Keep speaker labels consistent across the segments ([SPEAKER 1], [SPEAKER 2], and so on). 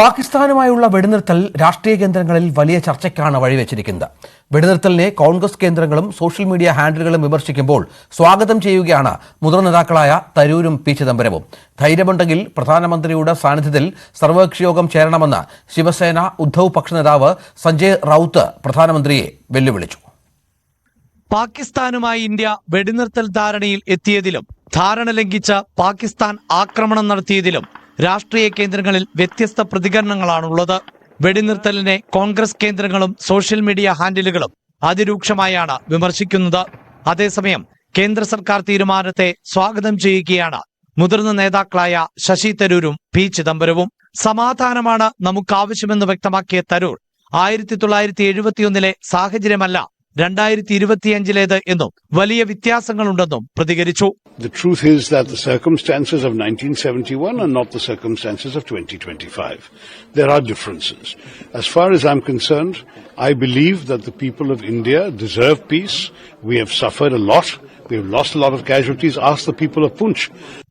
[SPEAKER 1] പാകിസ്ഥാനുമായുള്ള വെടിനിർത്തൽ രാഷ്ട്രീയ കേന്ദ്രങ്ങളിൽ വലിയ ചർച്ചയ്ക്കാണ് വഴിവെച്ചിരിക്കുന്നത്. വെടിനിർത്തലിനെ കോൺഗ്രസ് കേന്ദ്രങ്ങളും സോഷ്യൽ മീഡിയ ഹാൻഡിലുകളും വിമർശിക്കുമ്പോൾ സ്വാഗതം ചെയ്യുകയാണ് മുതിർന്ന നേതാക്കളായ തരൂരും പി ചിദംബരവും. ധൈര്യമുണ്ടെങ്കിൽ പ്രധാനമന്ത്രിയുടെ സാന്നിധ്യത്തിൽ സർവകക്ഷി യോഗം ചേരണമെന്ന് ശിവസേന ഉദ്ധവ് പക്ഷ നേതാവ് സഞ്ജയ് റൌത്ത് പ്രധാനമന്ത്രിയെ വെല്ലുവിളിച്ചു.
[SPEAKER 2] പാകിസ്ഥാനുമായി ഇന്ത്യ വെടിനിർത്തൽ ധാരണയിൽ എത്തിയതിലും ധാരണ ലംഘിച്ച പാകിസ്ഥാൻ ആക്രമണം നടത്തിയതിലും രാഷ്ട്രീയ കേന്ദ്രങ്ങളിൽ വ്യത്യസ്ത പ്രതികരണങ്ങളാണുള്ളത്. വെടിനിർത്തലിനെ കോൺഗ്രസ് കേന്ദ്രങ്ങളും സോഷ്യൽ മീഡിയ ഹാൻഡിലുകളും അതിരൂക്ഷമായാണ് വിമർശിക്കുന്നത്. അതേസമയം കേന്ദ്ര സർക്കാർ തീരുമാനത്തെ സ്വാഗതം ചെയ്യുകയാണ് മുതിർന്ന നേതാക്കളായ ശശി തരൂരും പി ചിദംബരവും. സമാധാനമാണ് നമുക്കാവശ്യമെന്ന് വ്യക്തമാക്കിയ തരൂർ ആയിരത്തി തൊള്ളായിരത്തി എഴുപത്തിയൊന്നിലെ സാഹചര്യമല്ല രണ്ടായിരത്തി ഇരുപത്തിയഞ്ചിലേത് എന്നും വലിയ വ്യത്യാസങ്ങളുണ്ടെന്നും പ്രതികരിച്ചു.
[SPEAKER 3] The truth is that the circumstances of nineteen seventy not the circumstances of twenty twenty are differences as far as I am concerned I believe that the people of India deserve peace we have suffered a lot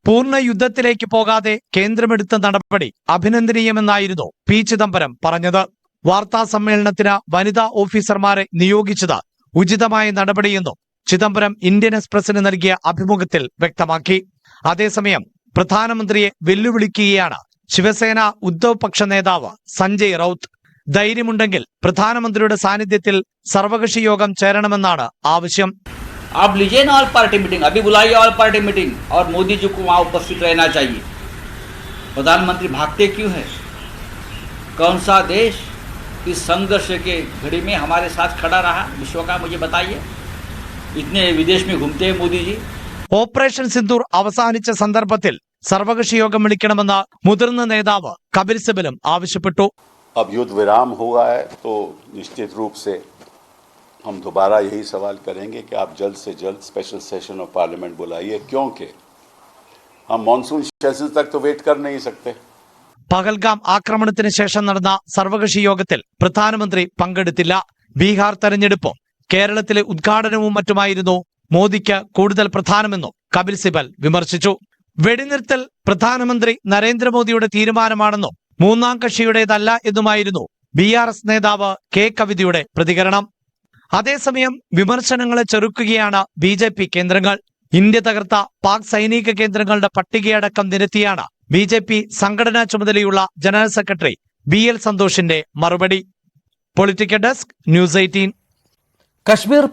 [SPEAKER 2] പൂർണ യുദ്ധത്തിലേക്ക് പോകാതെ കേന്ദ്രമെടുത്ത നടപടി അഭിനന്ദനീയമെന്നായിരുന്നു P Chidambaram പറഞ്ഞത്. വാർത്താ സമ്മേളനത്തിന് വനിതാ ഓഫീസർമാരെ നിയോഗിച്ചത് ഉചിതമായ നടപടിയെന്നും ചിദംബരം ഇന്ത്യൻ എക്സ്പ്രസിന് നൽകിയ അഭിമുഖത്തിൽ വ്യക്തമാക്കി അതേസമയം പ്രധാനമന്ത്രിയെ വെല്ലുവിളിക്കുകയാണ് ശിവസേന ഉദ്ധവ് പക്ഷ നേതാവ് സഞ്ജയ് റൌത്ത് ധൈര്യമുണ്ടെങ്കിൽ പ്രധാനമന്ത്രിയുടെ സാന്നിധ്യത്തിൽ സർവകക്ഷി യോഗം ചേരണമെന്നാണ് ആവശ്യം
[SPEAKER 4] आप लीजिए ना ऑल पार्टी मीटिंग अभी बुलाइए ऑल पार्टी मीटिंग और मोदी जी को वहाँ उपस्थित रहना चाहिए प्रधानमंत्री भागते क्यों है कौन सा देश इस संघर्ष के घड़ी में हमारे साथ खड़ा रहा विश्व का मुझे बताइए इतने विदेश में घूमते हैं मोदी जी
[SPEAKER 2] ഓപ്പറേഷൻ സിന്ദൂർ അവസാനിച്ച സന്ദർഭത്തിൽ സർവകക്ഷി യോഗം വിളിക്കണമെന്ന് മുതിർന്ന നേതാവ് കപിൽ സിബലും ആവശ്യപ്പെട്ടു
[SPEAKER 5] अब युद्ध विराम हुआ है तो निश्चित रूप से हम दोबारा यही सवाल करेंगे कि आप जल्द से जल्द स्पेशल सेशन ऑफ पार्लियामेंट बुलाइए क्योंकि हम मॉनसून सेशन तक तो वेट कर नहीं सकते
[SPEAKER 2] പഹൽഗാം ആക്രമണത്തിന് ശേഷം നടന്ന സർവകക്ഷി യോഗത്തിൽ പ്രധാനമന്ത്രി പങ്കെടുത്തില്ല. ബീഹാർ തെരഞ്ഞെടുപ്പും കേരളത്തിലെ ഉദ്ഘാടനവും മറ്റുമായിരുന്നു മോദിക്ക് കൂടുതൽ പ്രധാനമെന്നും കപിൽ സിബൽ വിമർശിച്ചു. വെടിനിർത്തൽ പ്രധാനമന്ത്രി നരേന്ദ്രമോദിയുടെ തീരുമാനമാണെന്നും മൂന്നാം കക്ഷിയുടേതല്ല എന്നുമായിരുന്നു ബി ആർ എസ് നേതാവ് കെ കവിതയുടെ പ്രതികരണം. അതേസമയം വിമർശനങ്ങളെ ചെറുക്കുകയാണ് ബി കേന്ദ്രങ്ങൾ. ഇന്ത്യ തകർത്ത പാക് സൈനിക കേന്ദ്രങ്ങളുടെ പട്ടികയടക്കം നിരത്തിയാണ് ബി ജെ പി സംഘടനാ ചുമതലയുള്ള ജനറൽ സെക്രട്ടറി ബി എൽ സന്തോഷിന്റെ മറുപടി. Political desk news eighteen.
[SPEAKER 1] Kashmir